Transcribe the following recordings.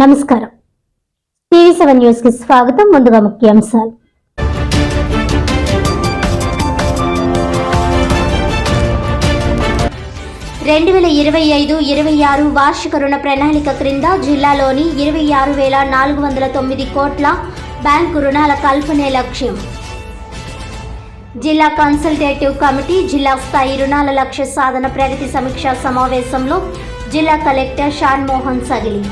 నమస్కారం. TV seven న్యూస్కి స్వాగతం. ముందుగా ముఖ్యాంశాలు. రెండు వేల ఇరవై ఐదు ఇరవై ఆరు వార్షిక రుణ ప్రణాళిక క్రింద జిల్లాలోని ఇరవై ఆరు వేల నాలుగు వందల తొమ్మిది కోట్ల బ్యాంకు రుణాల కల్పనే లక్ష్యం. జిల్లా కన్సల్టేటివ్ కమిటీ జిల్లా స్థాయి రుణాల లక్ష్య సాధన ప్రగతి సమీక్షా సమావేశంలో జిల్లా కలెక్టర్ షాన్ మోహన్ సగిలి.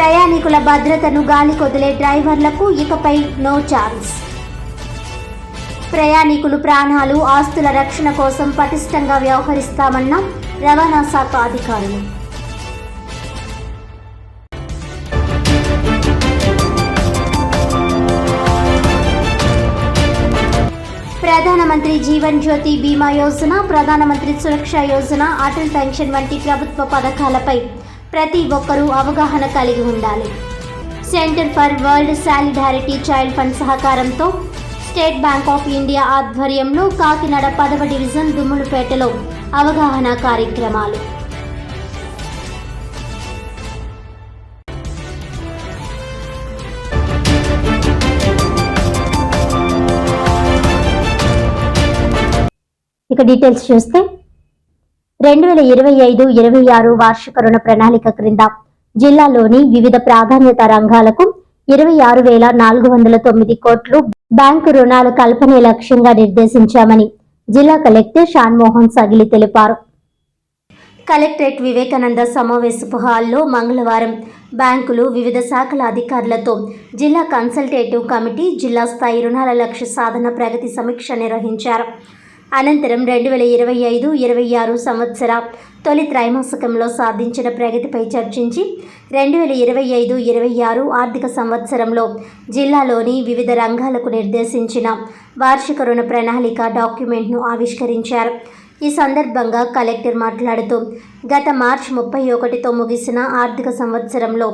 ప్రయాణికుల భద్రతను గాలి కొదిలే డ్రైవర్లకు ఇకపై నో ఛాన్స్. ప్రయాణికులు ప్రాణాలు ఆస్తుల రక్షణ కోసం పటిష్టంగా వ్యవహరిస్తామన్న రవాణా శాఖ అధికారులు. ప్రధానమంత్రి జీవన్ జ్యోతి బీమా యోజన ప్రధానమంత్రి సురక్ష యోజన అటల్ పెన్షన్ వంటి ప్రభుత్వ పథకాలపై ప్రతి ఒక్కరూ అవగాహన కలిగి ఉండాలి. Centre for World Solidarity Child Fund సహకారంతో స్టేట్ బ్యాంక్ ఆఫ్ ఇండియా ఆధ్వర్యంలో కాకినాడ పదవ డివిజన్ దుమ్ములపేటలో అవగాహన కార్యక్రమాలు. ఇక డీటెయిల్స్ చూస్తే రెండు వేల ఇరవై ఐదు ఇరవై ఆరు వార్షిక రుణ ప్రణాళిక క్రింద జిల్లాలోని వివిధ ప్రాధాన్యత రంగాలకు ఇరవై ఆరు వేల నాలుగు వందల తొమ్మిది కోట్లు బ్యాంకు రుణాల కల్పనే లక్ష్యంగా నిర్దేశించామని జిల్లా కలెక్టర్ షాన్మోహన్ సగిలి తెలిపారు. కలెక్టరేట్ వివేకానంద సమావేశపు హాల్లో మంగళవారం బ్యాంకులు వివిధ శాఖల అధికారులతో జిల్లా కన్సల్టేటివ్ కమిటీ జిల్లా స్థాయి రుణాల లక్ష్య సాధన ప్రగతి సమీక్ష నిర్వహించారు. అనంతరం రెండు వేల ఇరవై ఐదు ఇరవై ఆరు సంవత్సర తొలి త్రైమాసికంలో సాధించిన ప్రగతిపై చర్చించి రెండు వేల ఇరవై ఐదు ఇరవై ఆరు ఆర్థిక సంవత్సరంలో జిల్లాలోని వివిధ రంగాలకు నిర్దేశించిన వార్షిక రుణ ప్రణాళిక డాక్యుమెంట్ను ఆవిష్కరించారు. ఈ సందర్భంగా కలెక్టర్ మాట్లాడుతూ గత మార్చ్ ముప్పై ఒకటితో ముగిసిన ఆర్థిక సంవత్సరంలో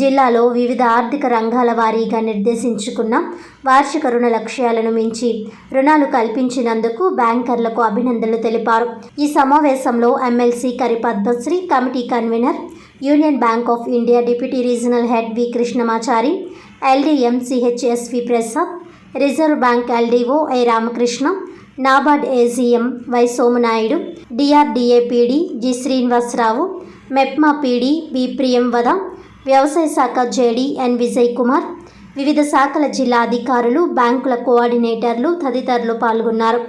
జిల్లాలో వివిధ ఆర్థిక రంగాల వారీగా నిర్దేశించుకున్న వార్షిక రుణ లక్ష్యాలను మించి రుణాలు కల్పించినందుకు బ్యాంకర్లకు అభినందనలు తెలిపారు. ఈ సమావేశంలో MLC Kari Padmasri committee convener Union Bank of India deputy regional head V Krishnamachari LDM CHSV Prasad Reserve Bank LDO A Ramakrishna NABARD AGM Y Somanaidu DRDA PD G Srinivasarao MEPMA PD B Priyamvada వ్యవసాయ శాఖ JD ఎన్ విజయ్ కుమార్ వివిధ శాఖల జిల్లా అధికారులు బ్యాంకుల కోఆర్డినేటర్లు తదితరులు పాల్గొన్నారు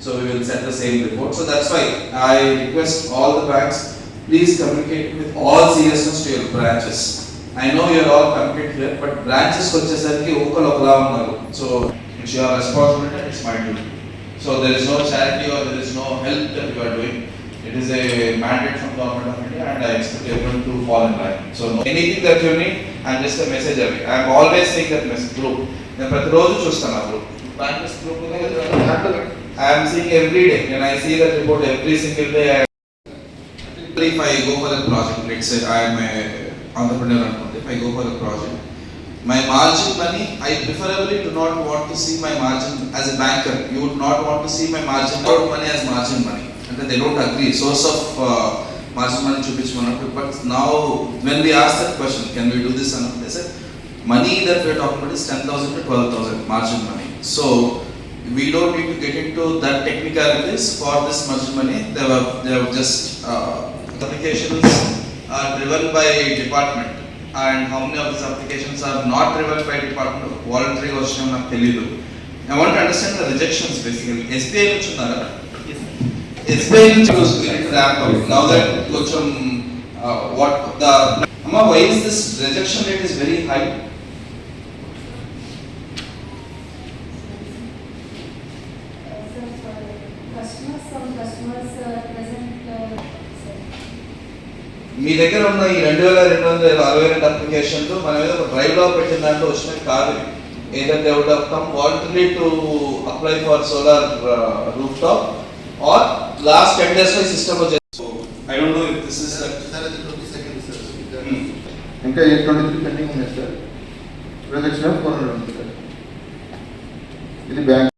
So we will send the same report. So that's why I request all the banks, please communicate with all CSOs to your branches. I know you are all committed here, but branches వచ్చేసరికి ఒకరు ఒకలా ఉన్నారు. So it's your responsibility and it's my duty. So there is no charity or there is no help that you are doing. It is a mandate from government of India and I expect everyone to fall in line. So no- anything that you need, I'm just a message away. I'm always saying that message group. నేను ప్రతిరోజు చూస్తాను ఆ group bankers group I'm seeing every day, and I see that report every single day. I- If I go for a project, let's say I am a entrepreneur, and if I go for a project, my margin money, I preferably do not want to see my margin as a banker. You would not want to see my margin money as margin money, and they don't agree. Source of uh, margin money to which one, but now when we ask that question, can we do this? And they said, money that we are talking about is ten thousand to twelve thousand margin money. So we don't need to get into that technicalities for this margin money. They were, they were just, uh, applications are driven by department. And how many of these applications are not driven by department, voluntary or not తెలియదు. I want to understand the rejections basically. SBI నుంచి ఉన్నారా? SBI నుంచి వస్తుంది Now that కొంచెం, uh, what the, అమ్మా, why is this rejection rate is very high? So for customers, some customers uh, present, uh, మీ దగ్గర ఉన్న ఈ రెండు వేల రెండు వందల అరవై రెండు అప్లికేషన్లు మన మీద ఒక డ్రైవ్లో పెట్టిన దాంట్లో వచ్చినవి కాదు either they would come voluntary to apply for solar roof top or last ten డేస్లో system I don't know if this is. ఇంకా ఎయిట్ ట్వంటీ త్రీ పెండింగ్ ఉన్నాయి sir projection of four hundred ఉంది సార్ ఇది bank